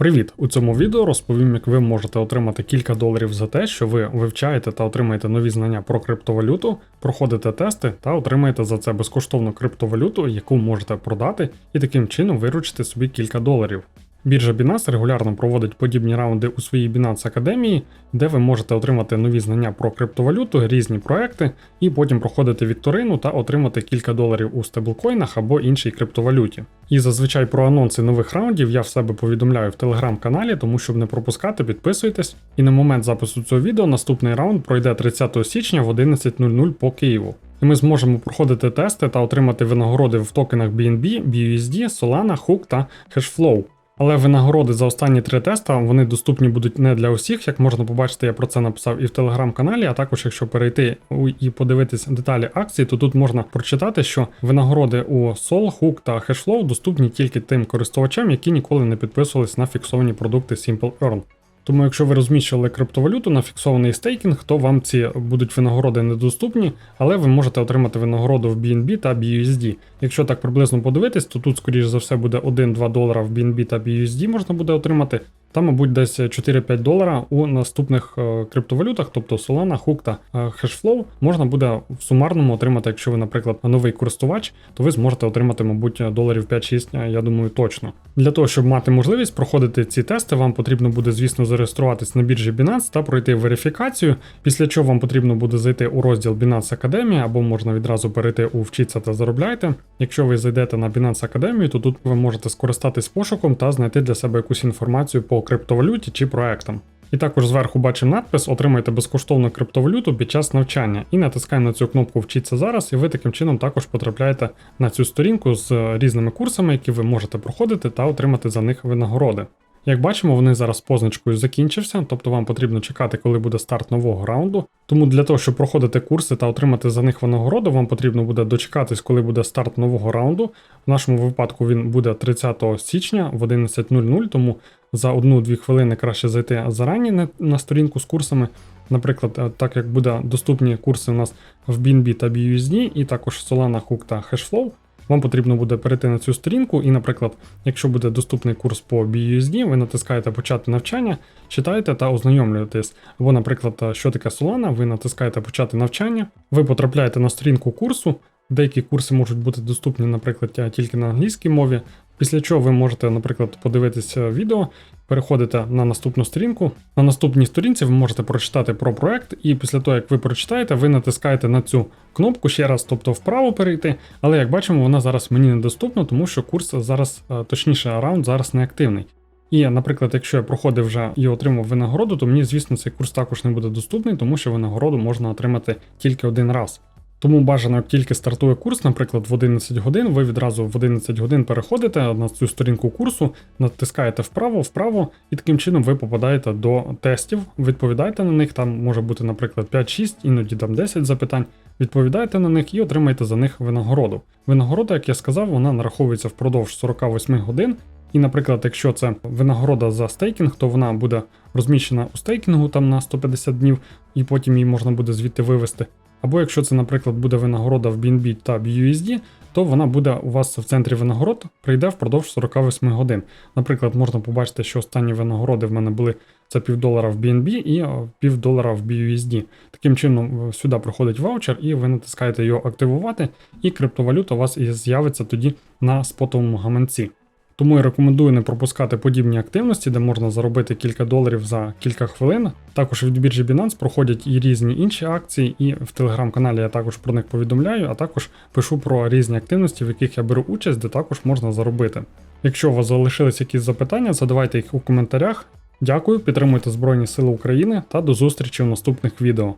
Привіт! У цьому відео розповім, як ви можете отримати кілька доларів за те, що ви вивчаєте та отримаєте нові знання про криптовалюту, проходите тести та отримаєте за це безкоштовну криптовалюту, яку можете продати, і таким чином виручити собі кілька доларів. Біржа Binance регулярно проводить подібні раунди у своїй Binance Академії, де ви можете отримати нові знання про криптовалюту, різні проекти, і потім проходити вікторину та отримати кілька доларів у стеблкоїнах або іншій криптовалюті. І зазвичай про анонси нових раундів я в себе повідомляю в телеграм-каналі, тому щоб не пропускати, підписуйтесь. І на момент запису цього відео наступний раунд пройде 30 січня в 11.00 по Києву. І ми зможемо проходити тести та отримати винагороди в токенах BNB, BUSD, Solana, Hook та Hashflow. Але винагороди за останні три теста вони доступні будуть не для усіх. Як можна побачити, я про це написав і в телеграм-каналі. А також, якщо перейти і подивитись деталі акції, то тут можна прочитати, що винагороди у Sol, Hook та Hashflow доступні тільки тим користувачам, які ніколи не підписувались на фіксовані продукти Simple Earn. Тому, якщо ви розміщували криптовалюту на фіксований стейкінг, то вам ці будуть винагороди недоступні, але ви можете отримати винагороду в BNB та BUSD. Якщо так приблизно подивитись, то тут, скоріш за все, буде 1-2 долара в BNB та BUSD можна буде отримати. Та, мабуть, десь 4-5 долара у наступних е, криптовалютах, тобто Solana, Hook та е, Hashflow, можна буде в сумарному отримати, якщо ви, наприклад, новий користувач, то ви зможете отримати, мабуть, доларів 5-6, я думаю, точно. Для того, щоб мати можливість проходити ці тести, вам потрібно буде, звісно, зареєструватись на біржі Binance та пройти верифікацію, після чого вам потрібно буде зайти у розділ Binance Академія, або можна відразу перейти у вчіться та заробляйте. Якщо ви зайдете на Binance Академію, то тут ви можете скористатись пошуком та знайти для себе якусь інформацію по криптовалюті чи проектам. І також зверху бачимо надпис Отримайте безкоштовну криптовалюту під час навчання і натискаємо на цю кнопку Вчіться зараз, і ви таким чином також потрапляєте на цю сторінку з різними курсами, які ви можете проходити та отримати за них винагороди. Як бачимо, вони зараз позначкою закінчився, тобто вам потрібно чекати, коли буде старт нового раунду. Тому для того, щоб проходити курси та отримати за них винагороду, вам потрібно буде дочекатись, коли буде старт нового раунду. В нашому випадку він буде 30 січня в 11.00, тому за 1-2 хвилини краще зайти зарані на сторінку з курсами. Наприклад, е, так як буде доступні курси у нас в BNB та BUSD, і також Solana, Hook та Hashflow, вам потрібно буде перейти на цю сторінку, і, наприклад, якщо буде доступний курс по BUSD, ви натискаєте почати навчання, читаєте та ознайомлюєтесь. Або, наприклад, що таке Solana, ви натискаєте почати навчання, ви потрапляєте на сторінку курсу. Деякі курси можуть бути доступні, наприклад, тільки на англійській мові. Після чого ви можете, наприклад, подивитися відео, переходите на наступну сторінку. На наступній сторінці ви можете прочитати про проект, і після того, як ви прочитаєте, ви натискаєте на цю кнопку ще раз, тобто вправо перейти. Але як бачимо, вона зараз мені недоступна, тому що курс зараз, е, точніше, раунд зараз не активний. І, наприклад, якщо я проходив вже і отримав винагороду, то мені, звісно, цей курс також не буде доступний, тому що винагороду можна отримати тільки один раз. Тому бажано, як тільки стартує курс, наприклад, в 11 годин, ви відразу в 11 годин переходите на цю сторінку курсу, натискаєте вправо, вправо, і таким чином ви попадаєте до тестів, відповідаєте на них, там може бути, наприклад, 5-6, іноді там 10 запитань. Відповідаєте на них і отримаєте за них винагороду. Винагорода, як я сказав, вона нараховується впродовж 48 годин. І, наприклад, якщо це винагорода за стейкінг, то вона буде розміщена у стейкінгу там на 150 днів, і потім її можна буде звідти вивести. Або якщо це, наприклад, буде винагорода в BNB та BUSD, то вона буде у вас в центрі винагород, прийде впродовж 48 годин. Наприклад, можна побачити, що останні винагороди в мене були це півдолара в BNB і півдолара в BUSD. Таким чином, е, сюди проходить ваучер, і ви натискаєте його активувати, і криптовалюта у вас і з'явиться тоді на спотовому гаманці. Тому я рекомендую не пропускати подібні активності, де можна заробити кілька доларів за кілька хвилин. Також від біржі Binance проходять і різні інші акції, і в телеграм-каналі я також про них повідомляю, а також пишу про різні активності, в яких я беру участь, де також можна заробити. Якщо у вас залишились якісь запитання, задавайте їх у коментарях. Дякую, підтримуйте Збройні Сили України та до зустрічі в наступних відео.